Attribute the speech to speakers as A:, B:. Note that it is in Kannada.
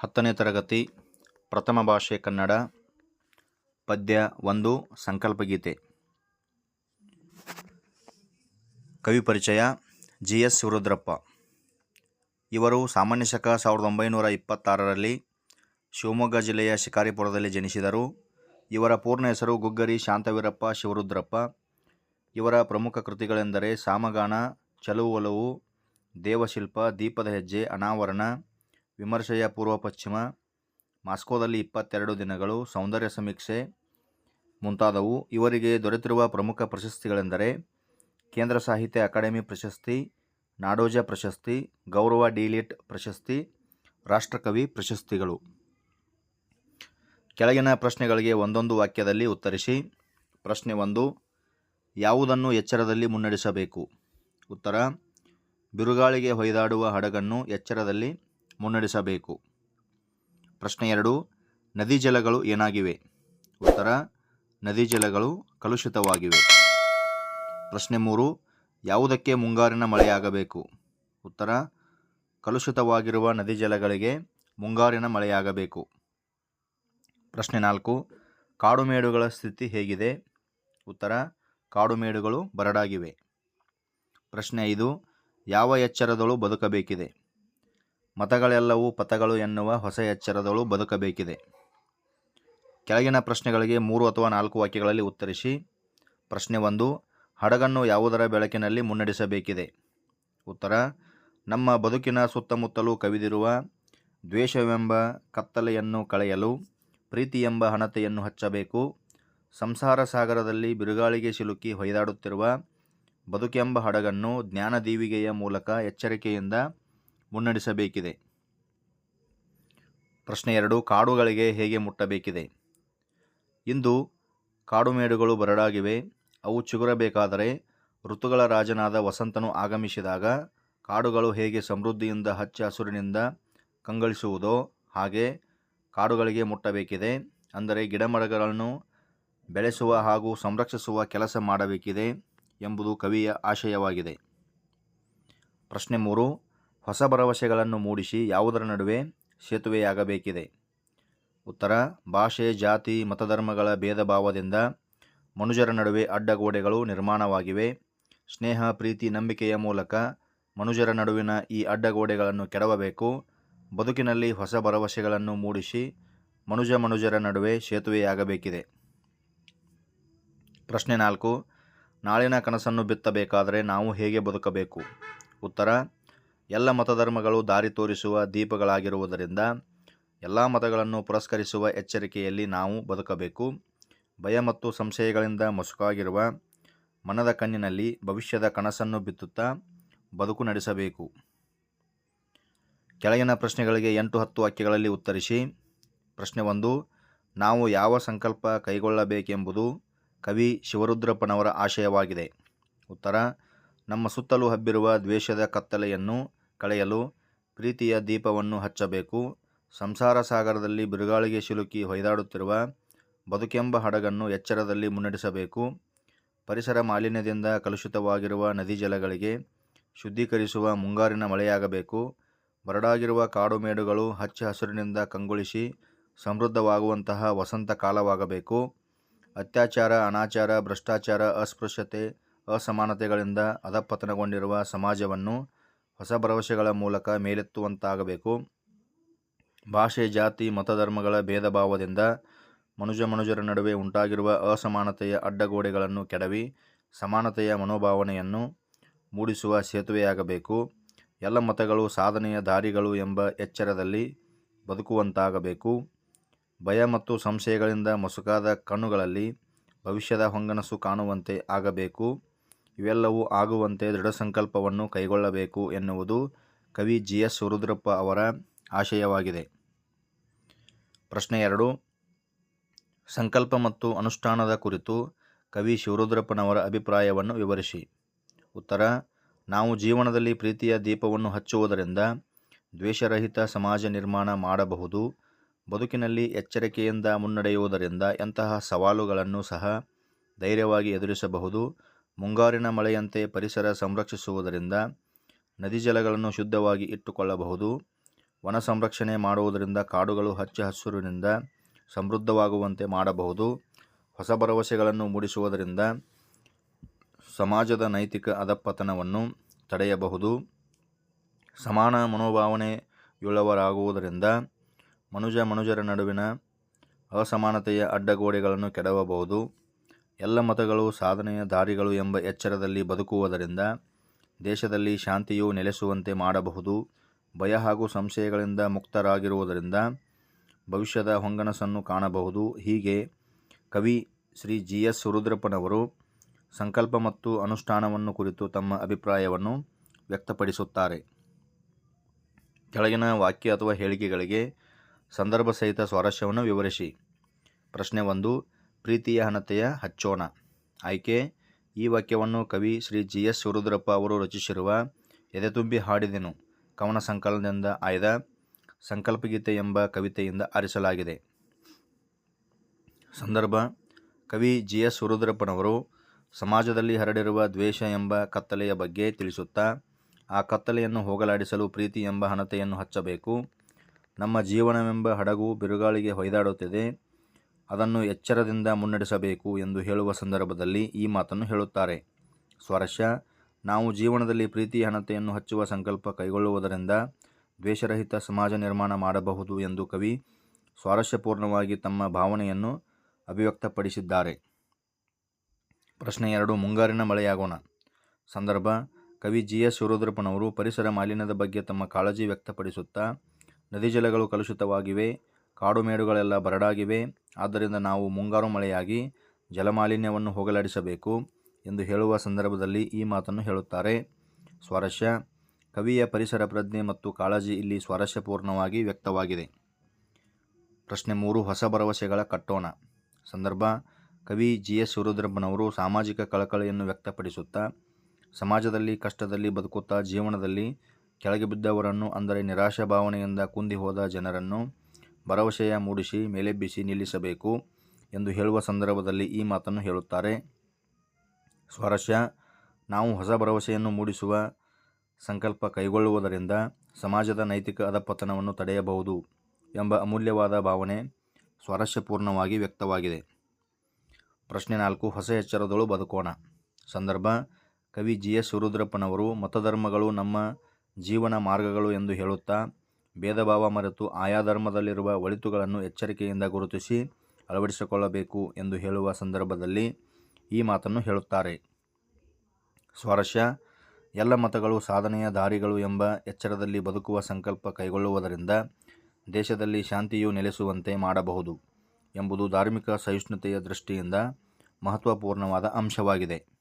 A: ಹತ್ತನೇ ತರಗತಿ, ಪ್ರಥಮ ಭಾಷೆ ಕನ್ನಡ, ಪದ್ಯ ಒಂದು, ಸಂಕಲ್ಪಗೀತೆ. ಕವಿ ಪರಿಚಯ ಜಿ ಎಸ್ ಶಿವರುದ್ರಪ್ಪ ಇವರು ಸಾಮಾನ್ಯ ಶಕ ಸಾವಿರದ ಒಂಬೈನೂರ ಇಪ್ಪತ್ತಾರರಲ್ಲಿ ಶಿವಮೊಗ್ಗ ಜಿಲ್ಲೆಯ ಶಿಕಾರಿಪುರದಲ್ಲಿ ಜನಿಸಿದರು. ಇವರ ಪೂರ್ಣ ಹೆಸರು ಗುಗ್ಗರಿ ಶಾಂತವೀರಪ್ಪ ಶಿವರುದ್ರಪ್ಪ. ಇವರ ಪ್ರಮುಖ ಕೃತಿಗಳೆಂದರೆ ಸಾಮಗಾನ, ಚಲುವಲವು, ದೇವಶಿಲ್ಪ, ದೀಪದ ಹೆಜ್ಜೆ, ಅನಾವರಣ ವಿಮರ್ಶೆಯ ಪೂರ್ವ ಪಶ್ಚಿಮ, ಮಾಸ್ಕೋದಲ್ಲಿ ಇಪ್ಪತ್ತೆರಡು ದಿನಗಳು ಸೌಂದರ್ಯ ಸಮೀಕ್ಷೆ ಮುಂತಾದವು. ಇವರಿಗೆ ದೊರೆತಿರುವ ಪ್ರಮುಖ ಪ್ರಶಸ್ತಿಗಳೆಂದರೆ ಕೇಂದ್ರ ಸಾಹಿತ್ಯ ಅಕಾಡೆಮಿ ಪ್ರಶಸ್ತಿ, ನಾಡೋಜ ಪ್ರಶಸ್ತಿ, ಗೌರವ ಡಿಲಿಟ್ ಪ್ರಶಸ್ತಿ, ರಾಷ್ಟ್ರಕವಿ ಪ್ರಶಸ್ತಿಗಳು. ಕೆಳಗಿನ ಪ್ರಶ್ನೆಗಳಿಗೆ ಒಂದೊಂದು ವಾಕ್ಯದಲ್ಲಿ ಉತ್ತರಿಸಿ. ಪ್ರಶ್ನೆ ಒಂದು, ಯಾವುದನ್ನು ಎಚ್ಚರದಲ್ಲಿ ಮುನ್ನಡೆಸಬೇಕು? ಉತ್ತರ, ಬಿರುಗಾಳಿಗೆ ಹೊಯ್ದಾಡುವ ಹಡಗನ್ನು ಎಚ್ಚರದಲ್ಲಿ ಮುನ್ನಡೆಸಬೇಕು. ಪ್ರಶ್ನೆ ಎರಡು, ನದಿ ಜಲಗಳು ಏನಾಗಿವೆ? ಉತ್ತರ, ನದಿ ಜಲಗಳು ಕಲುಷಿತವಾಗಿವೆ. ಪ್ರಶ್ನೆ ಮೂರು, ಯಾವುದಕ್ಕೆ ಮುಂಗಾರಿನ ಮಳೆಯಾಗಬೇಕು? ಉತ್ತರ, ಕಲುಷಿತವಾಗಿರುವ ನದಿ ಜಲಗಳಿಗೆ ಮುಂಗಾರಿನ ಮಳೆಯಾಗಬೇಕು. ಪ್ರಶ್ನೆ ನಾಲ್ಕು ಕಾಡುಮೇಡುಗಳ ಸ್ಥಿತಿ ಹೇಗಿದೆ? ಉತ್ತರ ಕಾಡುಮೇಡುಗಳು ಬರಡಾಗಿವೆ. ಪ್ರಶ್ನೆ ಐದು, ಯಾವ ಎಚ್ಚರದಳು ಬದುಕಬೇಕಿದೆ? ಮತಗಳೆಲ್ಲವೂ ಪಥಗಳು ಎನ್ನುವ ಹೊಸ ಎಚ್ಚರದಳು ಬದುಕಬೇಕಿದೆ. ಕೆಳಗಿನ ಪ್ರಶ್ನೆಗಳಿಗೆ ಮೂರು ಅಥವಾ ನಾಲ್ಕು ವಾಕ್ಯಗಳಲ್ಲಿ ಉತ್ತರಿಸಿ, ಪ್ರಶ್ನೆ ಒಂದು, ಹಡಗನ್ನು ಯಾವುದರ ಬೆಳಕಿನಲ್ಲಿ ಮುನ್ನಡೆಸಬೇಕಿದೆ? ಉತ್ತರ, ನಮ್ಮ ಬದುಕಿನ ಸುತ್ತಮುತ್ತಲೂ ಕವಿದಿರುವ, ದ್ವೇಷವೆಂಬ ಕತ್ತಲೆಯನ್ನು ಕಳೆಯಲು ಪ್ರೀತಿ ಎಂಬ ಹಣತೆಯನ್ನು ಹಚ್ಚಬೇಕು, ಸಂಸಾರ ಸಾಗರದಲ್ಲಿ ಬಿರುಗಾಳಿಗೆ ಸಿಲುಕಿ ಹೊಯ್ದಾಡುತ್ತಿರುವ, ಬದುಕೆಂಬ ಹಡಗನ್ನು ಜ್ಞಾನದೀವಿಗೆಯ ಮೂಲಕ ಎಚ್ಚರಿಕೆಯಿಂದ ಮುನ್ನಡೆಸಬೇಕಿದೆ. ಪ್ರಶ್ನೆ ಎರಡು, ಕಾಡುಗಳಿಗೆ ಹೇಗೆ ಮುಟ್ಟಬೇಕಿದೆ? ಇಂದು ಕಾಡುಮೇಡುಗಳು ಬರಡಾಗಿವೆ. ಅವು ಚಿಗುರಬೇಕಾದರೆ ಋತುಗಳ ರಾಜನಾದ ವಸಂತನು ಆಗಮಿಸಿದಾಗ ಕಾಡುಗಳು ಹೇಗೆ ಸಮೃದ್ಧಿಯಿಂದ ಹಚ್ಚ ಹಸುರಿನಿಂದ ಕಂಗಳಿಸುವುದೋ ಹಾಗೆ ಕಾಡುಗಳಿಗೆ ಮುಟ್ಟಬೇಕಿದೆ. ಅಂದರೆ ಗಿಡಮರಗಳನ್ನು ಬೆಳೆಸುವ ಹಾಗೂ ಸಂರಕ್ಷಿಸುವ ಕೆಲಸ ಮಾಡಬೇಕಿದೆ ಎಂಬುದು ಕವಿಯ ಆಶಯವಾಗಿದೆ. ಪ್ರಶ್ನೆ ಮೂರು ಹೊಸ ಭರವಸೆಗಳನ್ನು ಮೂಡಿಸಿ ಯಾವುದರ ನಡುವೆ ಸೇತುವೆಯಾಗಬೇಕಿದೆ. ಉತ್ತರ, ಭಾಷೆ, ಜಾತಿ, ಮತಧರ್ಮಗಳ ಭೇದ ಭಾವದಿಂದ ಮನುಜರ ನಡುವೆ ಅಡ್ಡಗೋಡೆಗಳು ನಿರ್ಮಾಣವಾಗಿವೆ. ಸ್ನೇಹ, ಪ್ರೀತಿ, ನಂಬಿಕೆಯ ಮೂಲಕ ಮನುಜರ ನಡುವಿನ ಈ ಅಡ್ಡಗೋಡೆಗಳನ್ನು ಕೆಡವಬೇಕು. ಬದುಕಿನಲ್ಲಿ ಹೊಸ ಭರವಸೆಗಳನ್ನು ಮೂಡಿಸಿ ಮನುಜ ಮನುಜರ ನಡುವೆ ಸೇತುವೆಯಾಗಬೇಕಿದೆ. ಪ್ರಶ್ನೆ ನಾಲ್ಕು, ನಾಳಿನ ಕನಸನ್ನು ಬಿತ್ತಬೇಕಾದರೆ ನಾವು ಹೇಗೆ ಬದುಕಬೇಕು? ಉತ್ತರ ಎಲ್ಲ ಮತಧರ್ಮಗಳು ದಾರಿ ತೋರಿಸುವ ದೀಪಗಳಾಗಿರುವುದರಿಂದ ಎಲ್ಲ ಮತಗಳನ್ನು ಪುರಸ್ಕರಿಸುವ ಎಚ್ಚರಿಕೆಯಲ್ಲಿ ನಾವು ಬದುಕಬೇಕು. ಭಯ ಮತ್ತು ಸಂಶಯಗಳಿಂದ ಮಸುಕಾಗಿರುವ ಮನದ ಕಣ್ಣಿನಲ್ಲಿ ಭವಿಷ್ಯದ ಕನಸನ್ನು ಬಿತ್ತುತ್ತಾ ಬದುಕು ನಡೆಸಬೇಕು. ಕೆಳಗಿನ ಪ್ರಶ್ನೆಗಳಿಗೆ ಎಂಟು ಹತ್ತು ವಾಕ್ಯಗಳಲ್ಲಿ ಉತ್ತರಿಸಿ. ಪ್ರಶ್ನೆ ಒಂದು, ನಾವು ಯಾವ ಸಂಕಲ್ಪ ಕೈಗೊಳ್ಳಬೇಕೆಂಬುದು ಕವಿ ಶಿವರುದ್ರಪ್ಪನವರ ಆಶಯವಾಗಿದೆ. ಉತ್ತರ, ನಮ್ಮ ಸುತ್ತಲೂ ಹಬ್ಬಿರುವ ದ್ವೇಷದ ಕತ್ತಲೆಯನ್ನು ಕಳೆಯಲು ಪ್ರೀತಿಯ ದೀಪವನ್ನು ಹಚ್ಚಬೇಕು. ಸಂಸಾರ ಸಾಗರದಲ್ಲಿ ಬಿರುಗಾಳಿಗೆ ಸಿಲುಕಿ ಹೊಯ್ದಾಡುತ್ತಿರುವ ಬದುಕೆಂಬ ಹಡಗನ್ನು ಎಚ್ಚರದಲ್ಲಿ ಮುನ್ನಡೆಸಬೇಕು. ಪರಿಸರ ಮಾಲಿನ್ಯದಿಂದ ಕಲುಷಿತವಾಗಿರುವ ನದಿ ಜಲಗಳಿಗೆ ಶುದ್ಧೀಕರಿಸುವ ಮುಂಗಾರಿನ ಮಳೆಯಾಗಬೇಕು. ಬರಡಾಗಿರುವ ಕಾಡುಮೇಡುಗಳು ಹಚ್ಚ ಹಸಿರಿನಿಂದ ಕಂಗೊಳಿಸಿ ಸಮೃದ್ಧವಾಗುವಂತಹ ವಸಂತ ಕಾಲವಾಗಬೇಕು. ಅತ್ಯಾಚಾರ, ಅನಾಚಾರ, ಭ್ರಷ್ಟಾಚಾರ, ಅಸ್ಪೃಶ್ಯತೆ, ಅಸಮಾನತೆಗಳಿಂದ ಅಧಪತನಗೊಂಡಿರುವ ಸಮಾಜವನ್ನು ಹೊಸ ಭರವಸೆಗಳ ಮೂಲಕ ಮೇಲೆತ್ತುವಂತಾಗಬೇಕು. ಭಾಷೆ, ಜಾತಿ, ಮತಧರ್ಮಗಳ ಭೇದ ಭಾವದಿಂದ ಮನುಜ ಮನುಜರ ನಡುವೆ ಉಂಟಾಗಿರುವ ಅಸಮಾನತೆಯ ಅಡ್ಡಗೋಡೆಗಳನ್ನು ಕೆಡವಿ ಸಮಾನತೆಯ ಮನೋಭಾವನೆಯನ್ನು ಮೂಡಿಸುವ ಸೇತುವೆಯಾಗಬೇಕು. ಎಲ್ಲ ಮತಗಳು ಸಾಧನೆಯ ದಾರಿಗಳು ಎಂಬ ಎಚ್ಚರದಲ್ಲಿ ಬದುಕುವಂತಾಗಬೇಕು. ಭಯ ಮತ್ತು ಸಂಶಯಗಳಿಂದ ಮಸುಕಾದ ಕಣ್ಣುಗಳಲ್ಲಿ ಭವಿಷ್ಯದ ಹೊಂಗನಸು ಕಾಣುವಂತೆ ಆಗಬೇಕು. ಇವೆಲ್ಲವೂ ಆಗುವಂತೆ ದೃಢ ಸಂಕಲ್ಪವನ್ನು ಕೈಗೊಳ್ಳಬೇಕು ಎನ್ನುವುದು ಕವಿ ಜಿ ಎಸ್ ರುದ್ರಪ್ಪ ಅವರ ಆಶಯವಾಗಿದೆ. ಪ್ರಶ್ನೆ ಎರಡು. ಸಂಕಲ್ಪ ಮತ್ತು ಅನುಷ್ಠಾನದ ಕುರಿತು ಕವಿ ಶಿವರುದ್ರಪ್ಪನವರ ಅಭಿಪ್ರಾಯವನ್ನು ವಿವರಿಸಿ. ಉತ್ತರ. ನಾವು ಜೀವನದಲ್ಲಿ ಪ್ರೀತಿಯ ದೀಪವನ್ನು ಹಚ್ಚುವುದರಿಂದ ದ್ವೇಷರಹಿತ ಸಮಾಜ ನಿರ್ಮಾಣ ಮಾಡಬಹುದು. ಬದುಕಿನಲ್ಲಿ ಎಚ್ಚರಿಕೆಯಿಂದ ಮುನ್ನಡೆಯುವುದರಿಂದ ಎಂತಹ ಸವಾಲುಗಳನ್ನು ಸಹ ಧೈರ್ಯವಾಗಿ ಎದುರಿಸಬಹುದು. ಮುಂಗಾರಿನ ಮಳೆಯಂತೆ ಪರಿಸರ ಸಂರಕ್ಷಿಸುವುದರಿಂದ ನದಿ ಜಲಗಳನ್ನು ಶುದ್ಧವಾಗಿ ಇಟ್ಟುಕೊಳ್ಳಬಹುದು. ವನ ಸಂರಕ್ಷಣೆ ಮಾಡುವುದರಿಂದ ಕಾಡುಗಳು ಹಚ್ಚ ಹಸಿರಿನಿಂದ ಸಮೃದ್ಧವಾಗುವಂತೆ ಮಾಡಬಹುದು. ಹೊಸ ಭರವಸೆಗಳನ್ನು ಮೂಡಿಸುವುದರಿಂದ ಸಮಾಜದ ನೈತಿಕ ಅಧಪತನವನ್ನು ತಡೆಯಬಹುದು. ಸಮಾನ ಮನೋಭಾವನೆಯುಳ್ಳವರಾಗುವುದರಿಂದ ಮನುಜ ಮನುಜರ ನಡುವಿನ ಅಸಮಾನತೆಯ ಅಡ್ಡಗೋಡೆಗಳನ್ನು ಕೆಡವಬಹುದು. ಎಲ್ಲ ಮತಗಳು ಸಾಧನೆಯ ದಾರಿಗಳು ಎಂಬ ಎಚ್ಚರದಲ್ಲಿ ಬದುಕುವುದರಿಂದ ದೇಶದಲ್ಲಿ ಶಾಂತಿಯು ನೆಲೆಸುವಂತೆ ಮಾಡಬಹುದು. ಭಯ ಹಾಗೂ ಸಂಶಯಗಳಿಂದ ಮುಕ್ತರಾಗಿರುವುದರಿಂದ ಭವಿಷ್ಯದ ಹೊಂಗನಸನ್ನು ಕಾಣಬಹುದು. ಹೀಗೆ ಕವಿ ಶ್ರೀ ಜಿ ಎಸ್ ರುದ್ರಪ್ಪನವರು ಸಂಕಲ್ಪ ಮತ್ತು ಅನುಷ್ಠಾನವನ್ನು ಕುರಿತು ತಮ್ಮ ಅಭಿಪ್ರಾಯವನ್ನು ವ್ಯಕ್ತಪಡಿಸುತ್ತಾರೆ. ಕೆಳಗಿನ ವಾಕ್ಯ ಅಥವಾ ಹೇಳಿಕೆಗಳಿಗೆ ಸಂದರ್ಭ ಸಹಿತ ಸ್ವಾರಸ್ಯವನ್ನು ವಿವರಿಸಿ. ಪ್ರಶ್ನೆ ಒಂದು ಪ್ರೀತಿಯ ಹಣತೆಯ ಹಚ್ಚೋಣ. ಆಯ್ಕೆ, ಈ ವಾಕ್ಯವನ್ನು ಕವಿ ಶ್ರೀ ಜಿ ಎಸ್ ಸುರುದ್ರಪ್ಪ ಅವರು ರಚಿಸಿರುವ ಎದೆತುಂಬಿ ಹಾಡಿದೆನು, ಕವನ ಸಂಕಲನದಿಂದ ಆಯ್ದ ಸಂಕಲ್ಪಗೀತೆ ಎಂಬ ಕವಿತೆಯಿಂದ ಆರಿಸಲಾಗಿದೆ. ಸಂದರ್ಭ, ಕವಿ ಜಿ ಎಸ್ ಸುರುದ್ರಪ್ಪನವರು ಸಮಾಜದಲ್ಲಿ ಹರಡಿರುವ ದ್ವೇಷ ಎಂಬ ಕತ್ತಲೆಯ ಬಗ್ಗೆ ತಿಳಿಸುತ್ತಾ, ಆ ಕತ್ತಲೆಯನ್ನು ಹೋಗಲಾಡಿಸಲು ಪ್ರೀತಿ ಎಂಬ ಹಣತೆಯನ್ನು ಹಚ್ಚಬೇಕು, ನಮ್ಮ ಜೀವನವೆಂಬ ಹಡಗು ಬಿರುಗಾಳಿಗೆ ಹೊಯ್ದಾಡುತ್ತಿದೆ ಅದನ್ನು ಎಚ್ಚರದಿಂದ ಮುನ್ನಡೆಸಬೇಕು ಎಂದು ಹೇಳುವ ಸಂದರ್ಭದಲ್ಲಿ ಈ ಮಾತನ್ನು ಹೇಳುತ್ತಾರೆ. ಸ್ವರಶ ನಾವು ಜೀವನದಲ್ಲಿ ಪ್ರೀತಿ, ಹಣತೆಯನ್ನು ಹಚ್ಚುವ ಸಂಕಲ್ಪ ಕೈಗೊಳ್ಳುವುದರಿಂದ ದ್ವೇಷರಹಿತ ಸಮಾಜ ನಿರ್ಮಾಣ ಮಾಡಬಹುದು ಎಂದು ಕವಿ ಸ್ವಾರಸ್ಯಪೂರ್ಣವಾಗಿ ತಮ್ಮ ಭಾವನೆಯನ್ನು ಅಭಿವ್ಯಕ್ತಪಡಿಸಿದ್ದಾರೆ. ಪ್ರಶ್ನೆ ಎರಡು, ಮುಂಗಾರಿನ ಮಳೆಯಾಗೋಣ. ಸಂದರ್ಭ, ಕವಿ ಜಿ. ಎಸ್. ಶಿವರುದ್ರಪ್ಪನವರು ಪರಿಸರ ಮಾಲಿನ್ಯದ ಬಗ್ಗೆ ತಮ್ಮ ಕಾಳಜಿ ವ್ಯಕ್ತಪಡಿಸುತ್ತಾ, ನದಿ ಜಲಗಳು ಕಲುಷಿತವಾಗಿವೆ ಕಾಡು ಮೇಡುಗಳೆಲ್ಲ ಬರಡಾಗಿವೆ. ಆದ್ದರಿಂದ ನಾವು ಮುಂಗಾರು ಮಳೆಯಾಗಿ ಜಲಮಾಲಿನ್ಯವನ್ನು ಹೋಗಲಾಡಿಸಬೇಕು ಎಂದು ಹೇಳುವ ಸಂದರ್ಭದಲ್ಲಿ ಈ ಮಾತನ್ನು ಹೇಳುತ್ತಾರೆ. ಸ್ವಾರಸ್ಯ. ಕವಿಯ ಪರಿಸರ ಪ್ರಜ್ಞೆ ಮತ್ತು ಕಾಳಜಿ ಇಲ್ಲಿ ಸ್ವಾರಸ್ಯಪೂರ್ಣವಾಗಿ ವ್ಯಕ್ತವಾಗಿದೆ. ಪ್ರಶ್ನೆ ಮೂರು, ಹೊಸ ಭರವಸೆಗಳ ಕಟ್ಟೋಣ. ಸಂದರ್ಭ. ಕವಿ ಜಿ. ಎಸ್. ಶಿವರುದ್ರಪ್ಪನವರು ಸಾಮಾಜಿಕ ಕಳಕಳಿಯನ್ನು ವ್ಯಕ್ತಪಡಿಸುತ್ತಾ, ಸಮಾಜದಲ್ಲಿ ಕಷ್ಟದಲ್ಲಿ ಬದುಕುತ್ತಾ, ಜೀವನದಲ್ಲಿ ಕೆಳಗೆ ಬಿದ್ದವರನ್ನು ಅಂದರೆ ನಿರಾಶಾ ಭಾವನೆಯಿಂದ ಕುಂದಿ ಹೋದ ಜನರನ್ನು ಭರವಸೆಯ ಮೂಡಿಸಿ ಮೇಲೆಬ್ಬಿಸಿ ನಿಲ್ಲಿಸಬೇಕು ಎಂದು ಹೇಳುವ ಸಂದರ್ಭದಲ್ಲಿ ಈ ಮಾತನ್ನು ಹೇಳುತ್ತಾರೆ. ಸ್ವಾರಸ್ಯ ನಾವು ಹೊಸ ಭರವಸೆಯನ್ನು ಮೂಡಿಸುವ ಸಂಕಲ್ಪ ಕೈಗೊಳ್ಳುವುದರಿಂದ ಸಮಾಜದ ನೈತಿಕ ಅಧಪತನವನ್ನು ತಡೆಯಬಹುದು ಎಂಬ ಅಮೂಲ್ಯವಾದ ಭಾವನೆ ಸ್ವಾರಸ್ಯಪೂರ್ಣವಾಗಿ ವ್ಯಕ್ತವಾಗಿದೆ. ಪ್ರಶ್ನೆ ನಾಲ್ಕು, ಹೊಸ ಎಚ್ಚರದಳು ಬದುಕೋಣ. ಸಂದರ್ಭ, ಕವಿ ಜಿ ಎಸ್ ರುದ್ರಪ್ಪನವರು ಮತಧರ್ಮಗಳು ನಮ್ಮ ಜೀವನ ಮಾರ್ಗಗಳು ಎಂದು ಹೇಳುತ್ತಾ ಭೇದ ಭಾವ ಮರೆತು ಆಯಾ ಧರ್ಮದಲ್ಲಿರುವ ಒಳಿತುಗಳನ್ನು ಎಚ್ಚರಿಕೆಯಿಂದ ಗುರುತಿಸಿ ಅಳವಡಿಸಿಕೊಳ್ಳಬೇಕು ಎಂದು ಹೇಳುವ ಸಂದರ್ಭದಲ್ಲಿ ಈ ಮಾತನ್ನು ಹೇಳುತ್ತಾರೆ. ಸ್ವಾರಸ್ಯ, ಎಲ್ಲ ಮತಗಳು ಸಾಧನೆಯ ದಾರಿಗಳು ಎಂಬ ಎಚ್ಚರದಲ್ಲಿ ಬದುಕುವ ಸಂಕಲ್ಪ ಕೈಗೊಳ್ಳುವುದರಿಂದ ದೇಶದಲ್ಲಿ ಶಾಂತಿಯು ನೆಲೆಸುವಂತೆ ಮಾಡಬಹುದು ಎಂಬುದು ಧಾರ್ಮಿಕ ಸಹಿಷ್ಣುತೆಯ ದೃಷ್ಟಿಯಿಂದ ಮಹತ್ವಪೂರ್ಣವಾದ ಅಂಶವಾಗಿದೆ.